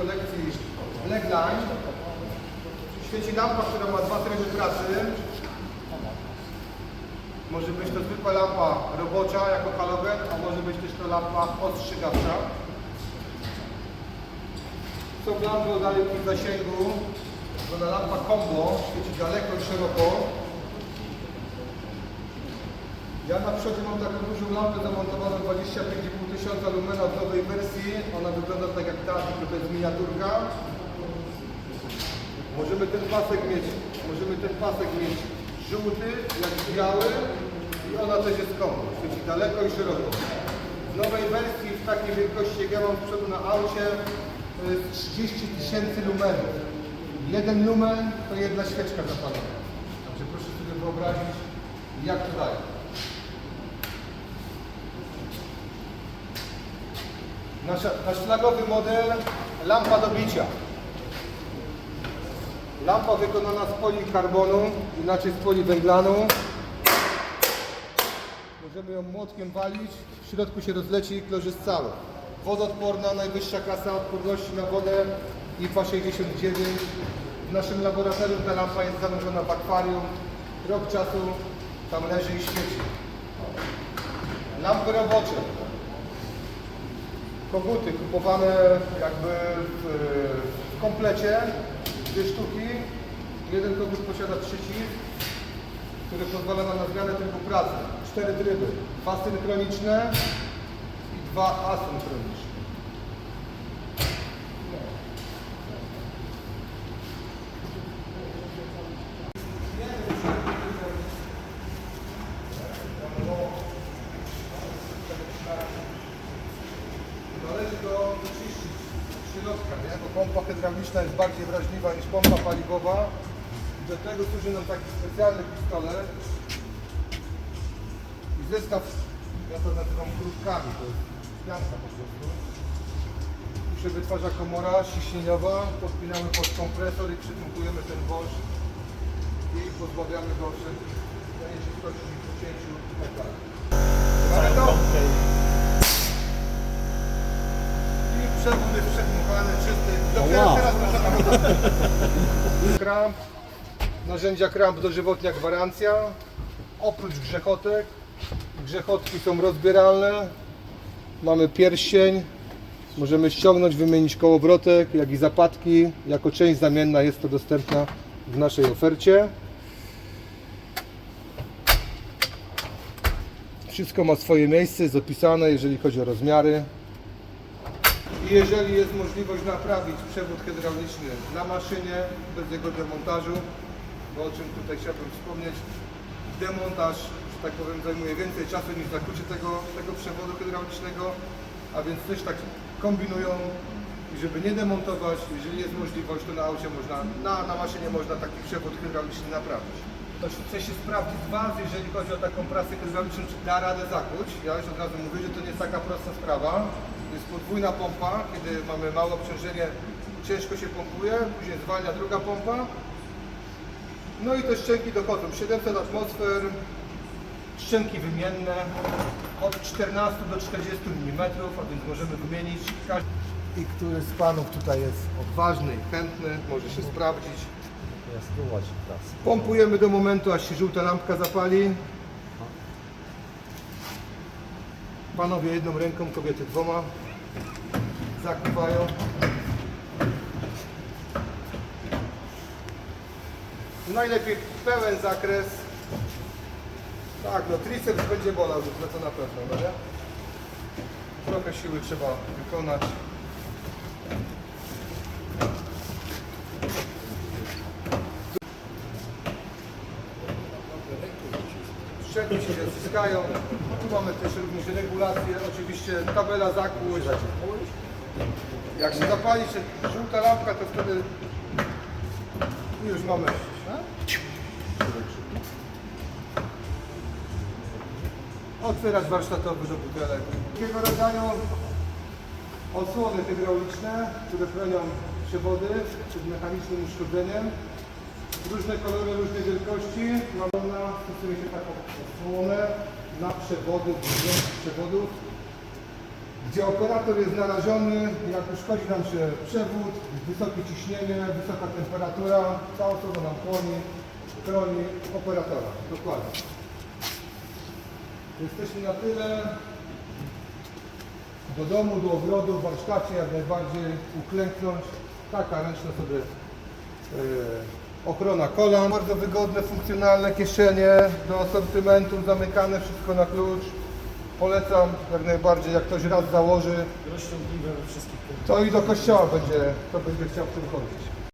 kolekcji Blackline. Świeci lampa, która ma dwa tryby pracy. Może być to zwykła lampa robocza jako halogen, a może być też to lampa ostrzegawcza. Są lampy o dalekim zasięgu. To na lampa combo świeci daleko i szeroko. Ja na przodzie mam taką dużą lampę zamontowaną 25,5 tysiąca lumena w nowej wersji. Ona wygląda tak jak ta, tylko to jest miniaturka. Możemy ten pasek mieć, możemy ten pasek mieć żółty, jak biały i ona też jest kombo. Świeci daleko i szeroko. W nowej wersji w takiej wielkości jak ja mam z przodu na aucie to jest 30 tysięcy lumenów. Jeden lumen to jedna świeczka zapalona. Także proszę sobie wyobrazić jak to daje. Nasza, nasz flagowy model lampa do bicia. Lampa wykonana z polikarbonu, inaczej z poliwęglanu. Możemy ją młotkiem walić, w środku się rozleci i kolor jest cały. Wodoodporna, najwyższa klasa odporności na wodę IFA 69. W naszym laboratorium ta lampa jest zanurzona w akwarium. Rok czasu tam leży i świeci. Lampy robocze. Koguty kupowane jakby w, w komplecie, dwie sztuki. Jeden kogut posiada przycisk, który pozwala nam na zmianę trybu pracy. Cztery tryby, dwa synchroniczne i dwa asynchroniczne. Należy go wyczyścić z środka, nie? bo pompa hydrauliczna jest bardziej wrażliwa niż pompa paliwowa. Do tego służy nam taki specjalny pistolet i zestaw, ja to nazywam krótkami, to jest pianka po prostu. Tu się wytwarza komora ciśnieniowa, podpinamy pod kompresor i przytunkujemy ten wąż i pozbawiamy go wszelkich pocięciu itd. Mamy to? I przewód jest przedmuchany, czysty. Dopiero wow. teraz możemy Kramp, narzędzia kramp dożywotnia gwarancja. Oprócz grzechotek, grzechotki są rozbieralne. Mamy pierścień, możemy ściągnąć, wymienić kołowrotek, jak i zapadki. Jako część zamienna jest to dostępna w naszej ofercie. Wszystko ma swoje miejsce, jest opisane, jeżeli chodzi o rozmiary. Jeżeli jest możliwość naprawić przewód hydrauliczny na maszynie bez jego demontażu, bo o czym tutaj chciałbym wspomnieć, demontaż, że tak powiem, zajmuje więcej czasu niż zakłucie tego, tego przewodu hydraulicznego, a więc też tak kombinują, i żeby nie demontować, jeżeli jest możliwość, to na aucie można, na, na maszynie można taki przewód hydrauliczny naprawić. Ktoś chce się sprawdzić z Was, jeżeli chodzi o taką prasę hydrauliczną, czy da radę zakłuć. Ja już od razu mówię, że to nie jest taka prosta sprawa. Jest podwójna pompa, kiedy mamy małe obciążenie, ciężko się pompuje, później zwalnia druga pompa. No i te szczęki dochodzą 700 atmosfer, szczęki wymienne od 14 do 40 mm, a więc możemy wymienić. I który z Panów tutaj jest odważny i chętny, może się sprawdzić. Pompujemy do momentu, aż się żółta lampka zapali. Panowie jedną ręką, kobiety dwoma. Zakrywają. Najlepiej pełen zakres. Tak, no triceps będzie bolał, no to na pewno, no nie? Trochę siły trzeba wykonać. Szczęki się zaciskają. Tu mamy też również regulację, oczywiście tabela zakłuć. Jak się zapali się żółta lampka, to wtedy już mamy. Otwierać warsztatowy do butelek. Takiego rodzaju osłony hydrauliczne, które chronią przewody przed mechanicznym uszkodzeniem. Różne kolory, różne wielkości. Mamy na, przewody, długości przewodów. gdzie operator jest narażony, jak uszkodzi nam się przewód, wysokie ciśnienie, wysoka temperatura, ta osoba nam chroni, chroni operatora. Dokładnie. Jesteśmy na tyle do domu, do ogrodu, w warsztacie jak najbardziej uklęknąć. Taka ręczna sobie e, ochrona kolan. Bardzo wygodne, funkcjonalne kieszenie do asortymentu, zamykane wszystko na klucz. Polecam jak najbardziej, jak ktoś raz założy, Rozciągliwe we wszystkich kierunkach. to i do kościoła będzie, to będzie chciał w tym chodzić.